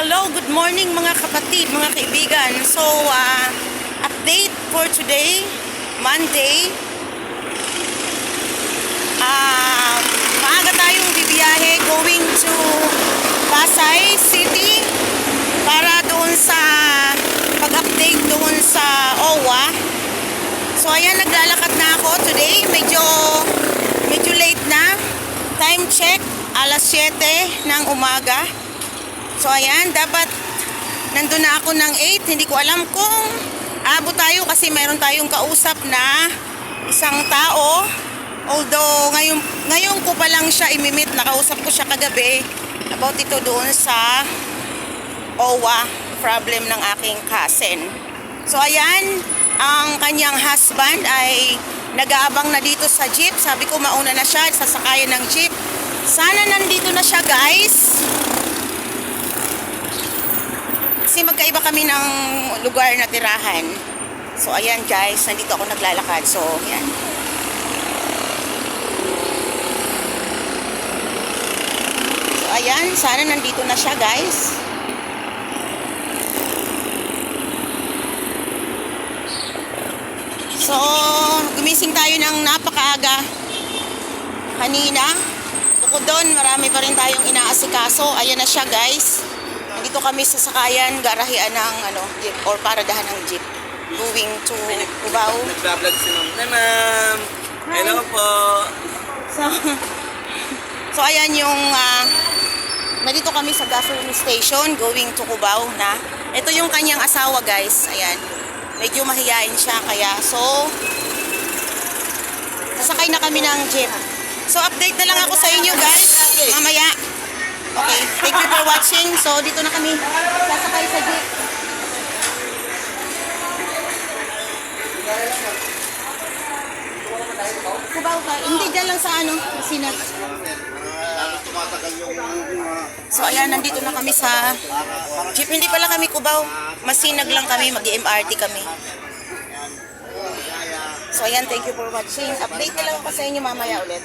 Hello, good morning mga kapatid, mga kaibigan. So, uh, update for today, Monday. Um, maaga tayong bibiyahe going to Pasay City para doon sa pag-update doon sa OWA. So, ayan, naglalakad na ako today. Medyo, medyo late na. Time check, alas 7 ng umaga. So ayan, dapat nandun na ako ng 8. Hindi ko alam kung abot tayo kasi mayroon tayong kausap na isang tao. Although ngayon, ngayon ko pa lang siya imimit, nakausap ko siya kagabi about ito doon sa OWA problem ng aking cousin. So ayan, ang kanyang husband ay nag-aabang na dito sa jeep. Sabi ko mauna na siya, sasakayan ng jeep. Sana nandito na siya guys. Kasi magkaiba kami ng lugar na tirahan. So, ayan guys, nandito ako naglalakad. So, ayan. So, ayan, sana nandito na siya guys. So, gumising tayo ng napakaaga kanina. Bukod doon, marami pa rin tayong inaasikaso. Ayan na siya guys. Dito kami sa sakayan, garahian ng ano, jeep or paradahan ng jeep going to Cubao. Nagbablog si ma'am. Hi ma'am! Hello po! So, so ayan yung ah, nandito kami sa gasoline station going to Cubao na. Ito yung kanyang asawa guys. Ayan. Medyo mahihain siya kaya so sasakay na kami ng jeep. So update na lang ako sa inyo guys. Mamaya. Okay, thank you for watching. So dito na kami sasakay sa jeep. Cubao ka. Hindi dyan lang sa ano, Sinag. So ayan, nandito na kami sa jeep. Hindi pala kami Cubao. Masinag lang kami, mag-MRT kami. So ayan, thank you for watching. Update na lang ako sa inyo mamaya ulit.